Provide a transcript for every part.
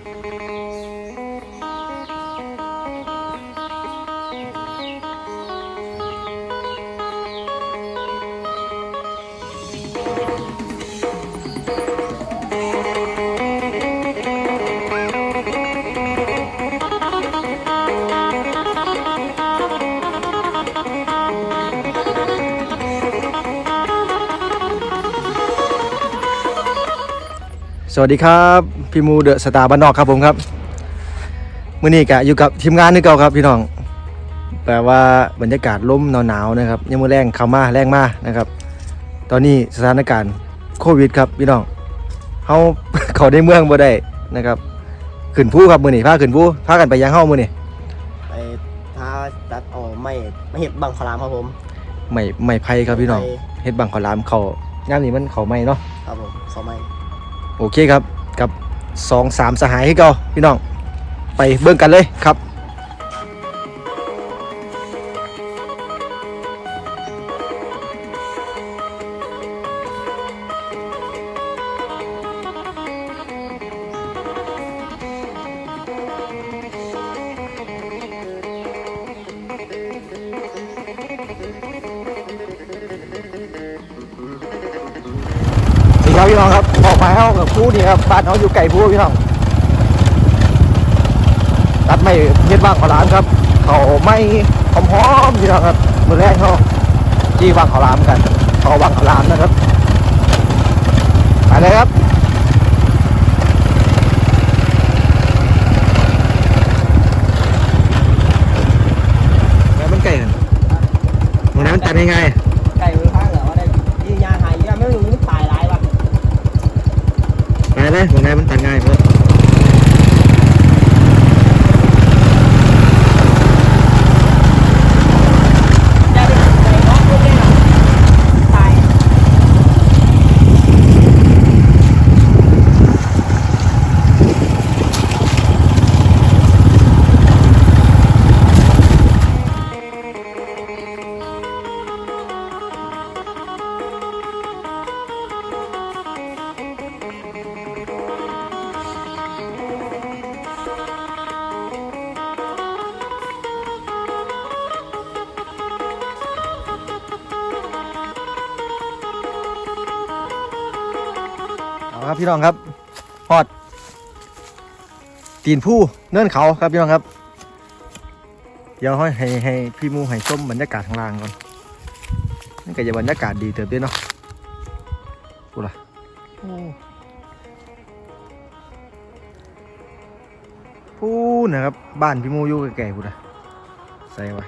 สวัสดีครับ พี่มูเดอะสตาร์บ้านนอกครับผมครับมื่อนี้กะอยู่กับทีมงานนี่เก่าครับพี่น้องแปลว่าบรรยากาศลมหนาวๆนะครับยังมือแรงเข้ามาแรงมานะครับ ตอนนี้สถานการณ์โควิดครับพี่น้องเขาเขาได้เมืองบ่ได้นะครับขึ้นผู้ครับมือนี้พาขึ้นผู้พากันไปยังเฮ้ามือนี้ไปท้าตัดอ๋อไม่ไม่เห็ดบังคลามครับผมไม่ไม่ไผ่ครับพี่น้องไปเฮ็ดบังขอลามเขางานนี้มันเขาไม่เนาะครับผมเขาไม่โอเคครับกับ สองสามสหายให้เก่าพี่น้อง ไปเบิ่งกันเลยครับ เขาอยู่ไก่ผู้พี่น้องตัดไม่เฮ็ดบ้างขอร้านครับ เขาไม่หอมๆพี่น้องครับมือแรกเขาจี้วางขอร้ามกันเขาวางขอร้ามนะครับไปเลยครับแล้วมันไก่กันมันตัดยังไง ไก่มือข้างเหรอว่าได้ยืนยาหายยาไม่รู้มันตายร้ายว่ะ นะหัวนายมันตัน เอาครับพี่น้องครับฮอด ตีนผู้เนินเขาครับพี่น้องครับ เดี๋ยวให้ให้ให้พี่มูให้ส้มบรรยากาศข้างล่างก่อนนี่ก็จะบรรยากาศดีเติบด้วยเนาะกูล่ะโอ้พูดนะครับ บ้านพี่มูอยู่แก่ๆพูดนะใส่วะ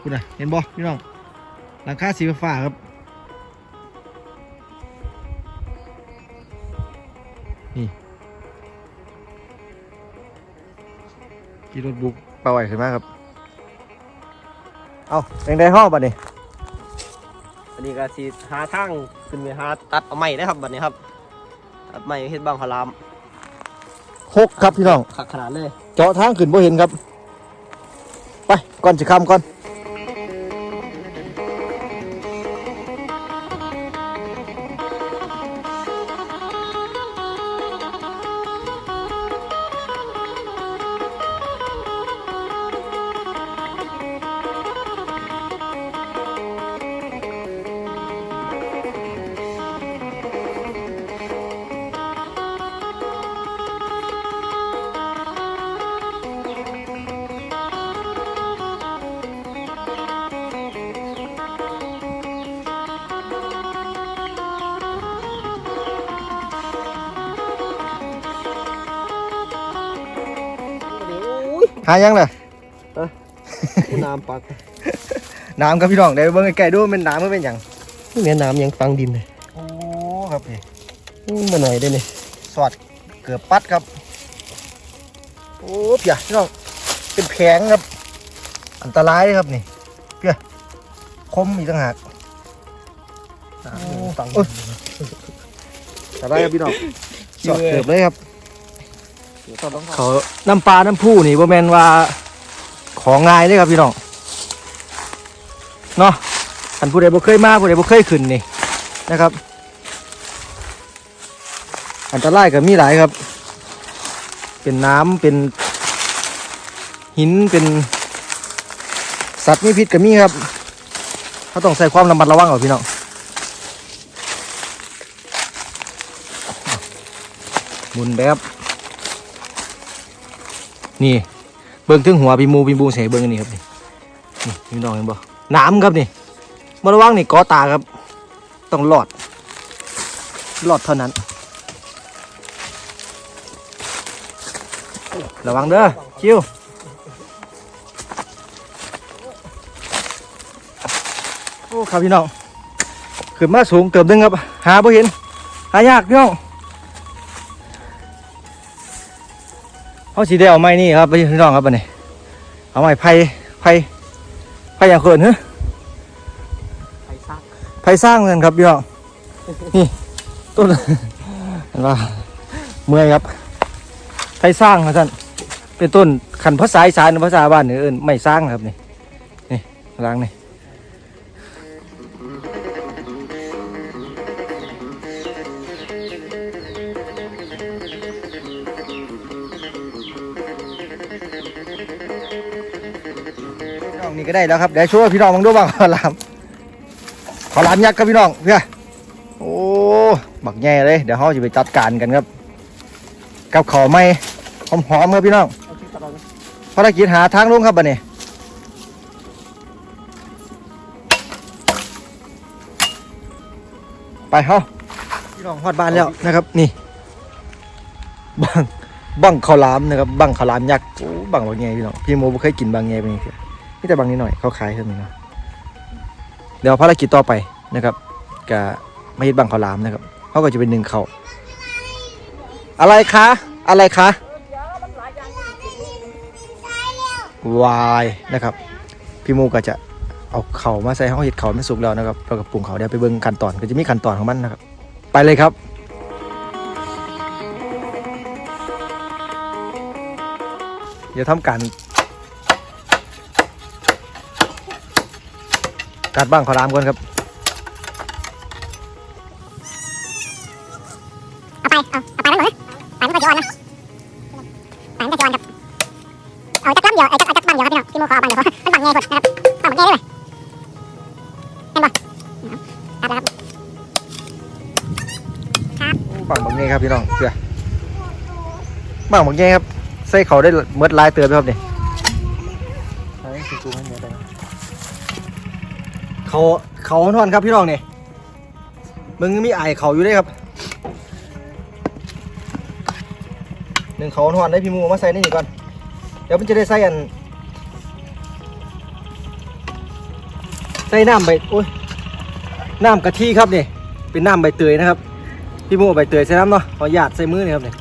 พูดนะเห็นบ่พี่น้องหลังคาสีฟ้าครับ ขี่รถบุกเป่าไหวขึ้นมาครับ เอาเป็นไงห้องบัดนี้อันนี้ก็สิหาทางขึ้นไปหาตัดเอาไม้ได้ครับบัดนี้ครับตัดไม้เห็ดบังคลามหกครับพี่น้องขักขนาดเลย เจาะทางขึ้นบ่เห็นครับ ไปก่อนจะคำก่อนายังเลยผู้น้ำปัก น้ำครับพี่น้องเดี๋ยวเบิ่งใกล้ๆดูมันน้ำมันเป็นหยังนี่แม่น้ำยังฟังดินเลยโอ้ครับพี่นี่มาหน่อยได้เนี่ยสอดเกือบปัดครับ โอ้เพียพี่น้องเป็นแผงครับ อันตรายเลยครับนี่เพียคมอีกต่างหากฟังเอ้ยอันตรายครับพี่น้องสอดเกือบเลยครับ เขาน้ำปลาน้ำผู้นี่บ่แมนว่าของง่ายเลยครับพี่น้องเนาะอันผู้ใดบ่เคยมาผู้ใดบ่เคยขึ้นนี่นะครับ อันตรายก็มีหลายครับ เป็นน้ำเป็นหินเป็น สัตว์มีพิษก็มีครับเขาต้องใส่ความระมัดระวังเอาพี่น้องมุนแบบ นี่เบิ่งถึงหัวปีมูปีมูใส่เบิ่งอันนี้ครับนี่นี่น้องเห็นบ่น้ำครับนี่มาระวังนี่กอตาครับ ต้องหลอดหลอดเท่านั้น ระวังเด้อคิวโอ้ครับพี่น้องขึ้นมาสูงเติมนึงครับ หาบ่เห็น หายากพี่น้อง เอาสีแดงเอาไม้นี่ครับพี่น้องครับอันนี้เอาไม้ไผ่ไผ่ไผ่อย่างเขินเฮ้ไปซักไผ่สร้างเงินครับพี่น้องนี่ต้นเห็นปะเมื่อยครับไผ่สร้างครับท่านเป็นต้นขันภาษาอีสานหรือภาษาบ้านเนี่ยเอิ้นไม่สร้างครับนี่นี่ล้างนี่ ก็ได้แล้วครับเดี๋ยวช่วยพี่น้องมึงดูบ้างขอลามขอลามยักษ์ครับพี่น้องเพื่อโอ้บักแง่เลยเดี๋ยวเขาจะไปจัดการกันครับ กับขอไม่หอมๆครับพี่น้องเอาที่ตลอดภารกิจหาทางลงครับบัดนี้ไปเฮาพี่น้องฮอดบ้านแล้วนะครับนี่บังบังข้าวหลามนะครับบังข้าวหลามยักษ์โอ้บังบางไงพี่น้องพี่โมบ่เคยกินบางไงเป็นไงเสี ยนี่แต่บางนิดหน่อยเขาขายเท่านี้เนาะเดี๋ยวภารกิจต่อไปนะครับกะไมาเฮ็ดบังเขาลามนะครับเขาก็จะเป็นหนึ่งเขาอะไรคะอะไรคะวายนะครับพี่มูก็จะเอาเข่ามาใส่ห้องเห็ดเข่ามันสุกแล้วนะครับเราก็ปรุงเขาเดี๋ยวไปเบิ่งขั้นตอนก็จะมีขั้นตอนของมันนะครับ ไปเลยครับเดี๋ยวทำการ กัดบ้างขอรามก่อนครับ เอาไป เอาเอาไปแล้วเหรอไปมันก็จะอ่อนนะไปมันก็จะอ่อนครับเอาจักรลำเดียวเอาจักเอาจักรบังเดียวครับพี่น้องพี่โมขอเอาบังเดียวมันบังใหญ่กว่านะครับเอาบังใหญ่เลยเห็นบ่ครับแล้วครับบังบังเงี้ครับพี่น้องเพื่อบังบังเงี้ครับใส่เขาได้เมื่อลายเตือนไหมครับเนี่ย เขาเขาทอนครับพี่น้องเนี่ยมึงมีไอเขาอยู่ด้วยครับหนึ่งเขาทอนได้พี่มูมาใส่นี่ก่อนเดี๋ยวมันจะได้ใส่อันใส่น้ำใบโอ้ยน้ำกะทิครับเนี่ยเป็นน้ำใบเตยนะครับพี่มูใบเตยใส่น้ำเนาะขอหยาดใส่มือนี่ครับเนี่ย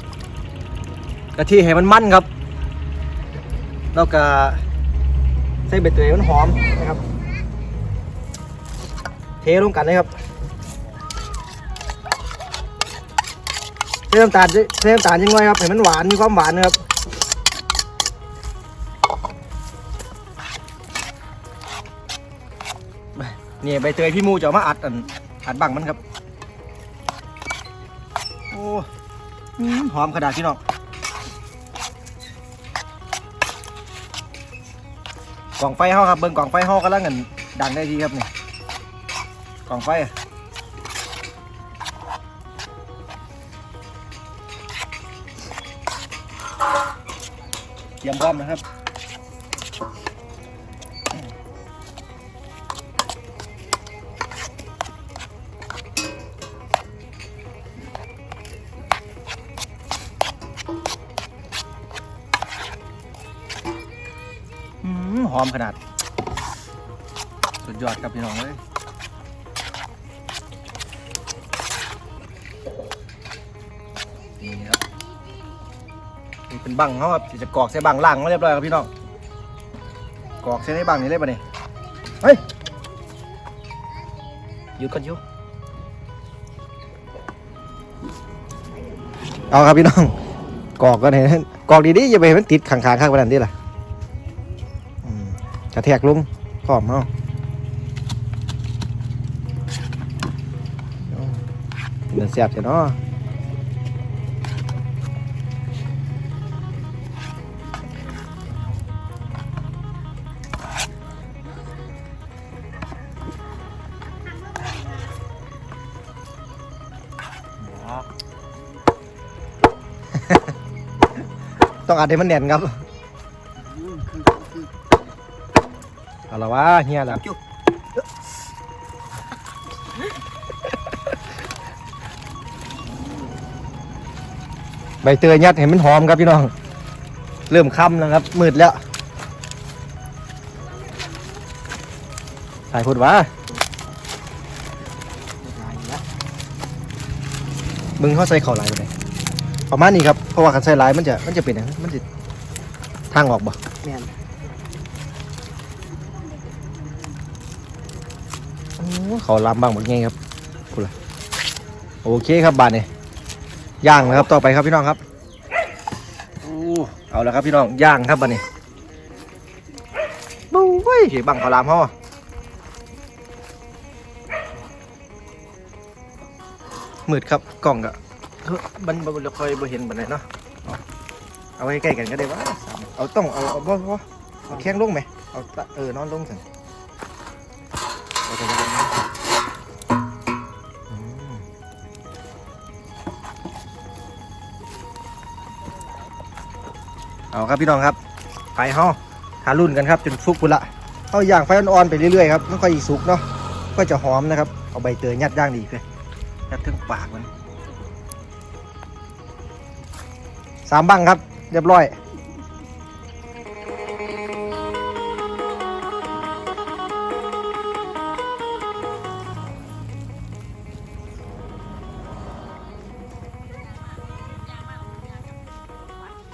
กะทิให้มันมันครับแล้วก็ใส่ใบเตยมันหอมนะครับ เทลงกันเลยครับใส่น้ำตาลใส่น้ำตาลยังไงครับให้มันหวานมีความหวานนะครับเนี่ยใบเตยพี่มูจะมาอัดอันอัดบังมันครับ โอ้อืมหอมขนาดพี่น้องกล่องไฟเฮาครับเบิ่งกล่องไฟเฮากำลังกันดังได้ดีครับเนี่ย กล่องไฟะเตรียมพร้อมนะครับอืมหอมขนาด สุดยอดครับพี่น้องเลย บังเขาครับจะกรอกใส่บังล่างมาเรียบร้อยครับพี่น้องกรอกใส่ในบังนี่เลยปะเนี่ยเฮ้ยหยุดก่อนยุดเอาครับพี่น้องกรอกกันเห็นกรอกดีๆอย่าไปมันติดขังๆข้างขนาดนี้ล่ะกระแทกลงพร้อมเอามันแซ่บใช่เนาะ ต้องอัดให้มันแน่นครับเอาละวะเฮียละจุ๊บใบเตยยัดเห็นมันหอมครับพี่น้อง เริ่มค่ำแล้วครับ มืดแล้วถ่ายพูดว่ามึงเข้าใส่เข่าหลายไปไหน ประมาณนี้ครับ เพราะว่าคันใส่หลายมันจะมันจะเป็นอย่างมันจะทางออกบ่แม่นโอ้เขาลำบางหมดไงครับพูดละโอเคครับบานนี่ย่างนะครับต่อไปครับพี่น้องครับโอ้เอาแล้วครับพี่น้องย่างครับบานนี่บู๊ยบังเขาลามเขาอะมืดครับกล่องกะเฮ้ย มันมันเราคอยบ่เห็นบันไดเนาะเอาเอาไว้ใกล้กันก็ได้วะเอาต้องเอาเอาบ่บ่เอาแข้งลงไหมเอาตะเออนอนลงสิเอาไปกันนะอืมเอาครับพี่น้องครับไปเฮาหารุ่นกันครับจนสุกพุ่นละเอาย่างไฟอ่อนๆไปเรื่อยๆครับมันค่อยสุกเนาะก็จะหอมนะครับเอาใบเตยยัดย่างดีเลยยัดถึงปากมัน สามบังครับ เรียบร้อยโ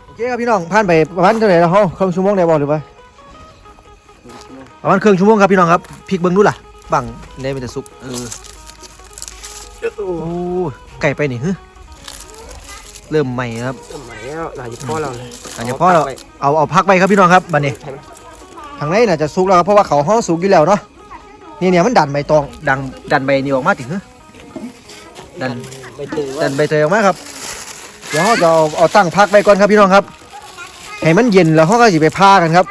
อเคครับพี่น้องผ่านไปประมาณเท่าไหร่แล้วเฮาครึ่งชั่วโมงได้บ่หรือว่าประมาณครึ่งชั่วโมงครับพี่น้องครับพริกเบิ้งดูล่ะบังได้เป็นแต่ซุปเออโอ้ไก่ไปนี่ฮึ เริ่มใหม่ครับ สมัยแล้วหลายพ่อเราเลยอันนี้พ่อเรา เอาเอาพักไปครับพี่น้องครับบัดนี้ทางในน่าจะสุกแล้วครับเพราะว่าเขาห้องสุกอยู่แล้วเนาะนี่เนี่ยมันดันใบตองดังดันใบนี่ออกมาถึงฮึดันไปตื่นว่าดันใบเตยออกมาครับ เดี๋ยวเราจะเอาเอาตั้งพักไปก่อนครับพี่น้องครับให้มันเย็นแล้วเขาก็จะไปพากันครับ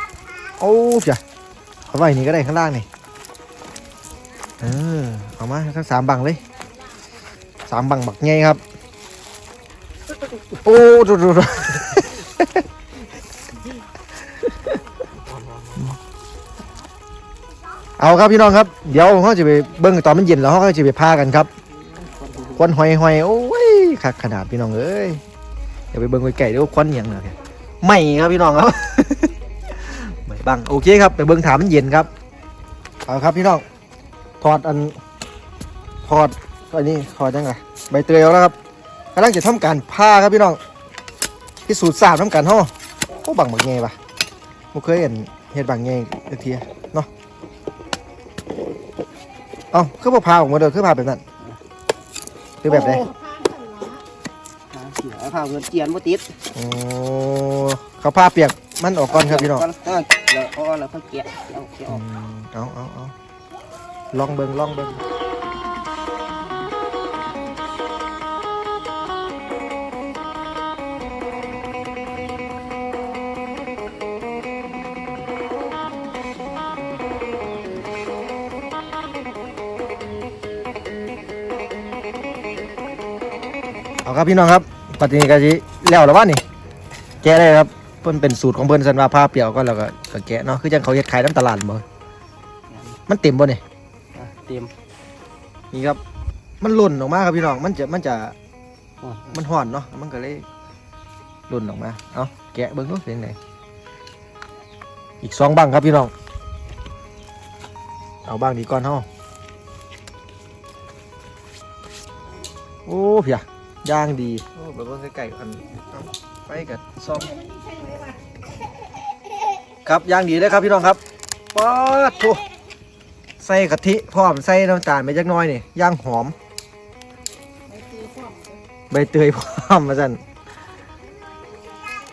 โอ้จ้ะเอาไว้นี่ก็ได้ข้างล่างนี่เออเอามาทั้งสามบังเลยสามบังบักไงครับ โอ้ดูดูดูเอาครับพี่น้องครับ เดี๋ยวเขาจะไปเบิ้งตอนมันเย็นแล้วเขาก็จะไปพากันครับควันหอยหอยโอ้ยคักขนาดพี่น้องเอ้ยเดี๋ยวไปเบิ้งไปไก่เดี๋ยวควันยังเลยไม่ครับพี่น้องครับไม่บังโอเคครับไปเบิ้งถามมันเย็นครับเอาครับพี่น้องถอดอันถอดอันนี้ถอดยังไงใบเตยแล้วครับ กำลังจะทำการผ้าครับพี่น้องพิสูจน์ทราบน้ำกันห่อโอ้บังบักเงยปะไม่เคยเห็นเห็ดบังเงยสักทีเนาะเอาคือพอพาออกมาเด้อคือพาแบบนั้นคือแบบไหนเสียข้าวเงินเจียนบ่ติดโอ้เขาผ้าเปียกมันออกก่อนครับพี่น้องก็แล้วก็แล้วก็แกะแล้วแกะออือกมเอาเอาเอาลองเบิงลองเบิง เอาครับพี่น้องครับปัจจุบันก็สิแล้วแล้ววะนี่ แกะได้ครับเพิ่นเป็นสูตรของเพิ่นสันว่าผ้าเปียกก็แล้วก็ก็แกะเนาะคือจังเขาเฮ็ดขายน้ำตลาดบ่มันเต็มบ่นี่อะเต็มนี่ครับ มันหล่นออกมาครับพี่น้องมันจะมันจะอะมันห่อนเนาะมันก็เลยหล่นออกมาเอาแกะเบิ่งดูเป็นไงอีกสองบังครับพี่น้อง เอาบังดีก่อนเฮาโอ้เพีย ย่างดีโอ้เบิ่งใกล้ๆกันเอาไปกับซองครับย่างดีเลยครับพี่น้องครับป๊าดโถใส่กะทิพร้อมใส่น้ำตาลไปจักหน้อยนี่ย่างหอม ใบเตยพร้อมมาสั่น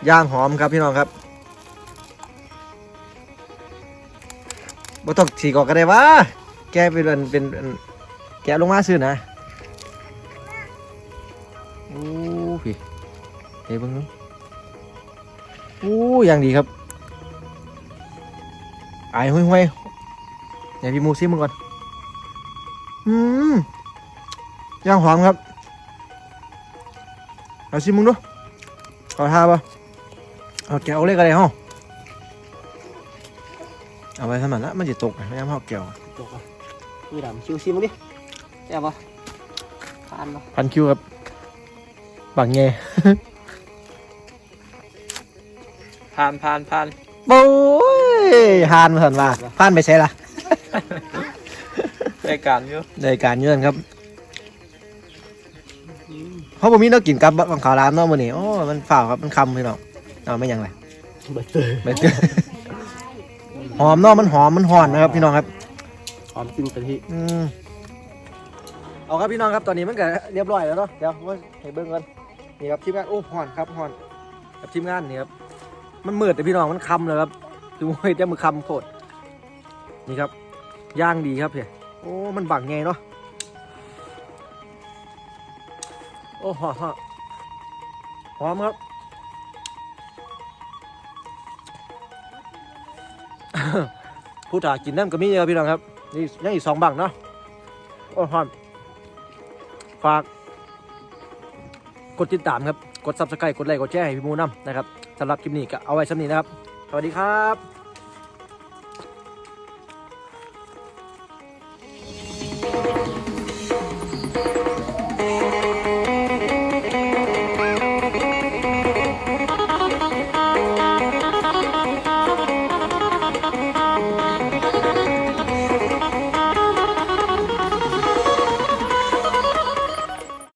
ย่างหอมครับพี่น้องครับบ่ต้องสีกออกก็ได้วะแกเป็นอันเป็นอันแกะลงมาซื้อนะ เฮ้ยเบิ่งนู้นโอ้อย่างดีครับไอายห้วยๆอย่าพี่มูซิมึงก่อน อืมย่างหอมครับเอาชิมมึงดูขอทาปะเอาแก้วเลยก็ได้ห้องเอาไว้สมันละมันจะตกไปไม่ยามเอาแก้วจบอะนี่ดำชิวชิมมั้งดิแซ่บปะทานปะพันคิวครับบางแง ผ่านผ่านผ่านโอ้ยฮานมาสันว่าพานไปใช่ละรายการอยู่ในการเยื่อนครับเพราะผมมีเนักกินกับบางขาวร้านเนาะมื้อนี้โอ้มันฝ่าวครับมันคำพี่น้องเอาไม่หยังไรใบเตยใบเตยหอมเนาะมันหอมมันหอนนะครับพี่น้องครับหอมกลินกะทิอืมเอาครับพี่น้องครับตอนนี้มันก็เรียบร้อยแล้วเนาะเดี๋ยวว่าให้เบิ่งกันนี่ครับทีมงานโอ้หอนครับหอนกับทีมงานนี่ครับ มันมืดแต่พี่น้องมันคำเลยครับดูให้เจ้มือคำโคตรนี่ครับ ย่างดีครับเพี่ยโอ้มันบังไงเนาะโอ้หอมหอมหอมครับผู้ถ่ากินน้ำก็มีเยอะพี่น้องครับนี่ยังอีกสองบังเนาะโอ้หอมฝาก กดติดตามครับ กด subscribe กดไลค์กดแชร์ให้พี่มูน้ำนะครับ สำหรับคลิปนี้ก็เอาไว้สำนี้นะครับ สวัสดีครับ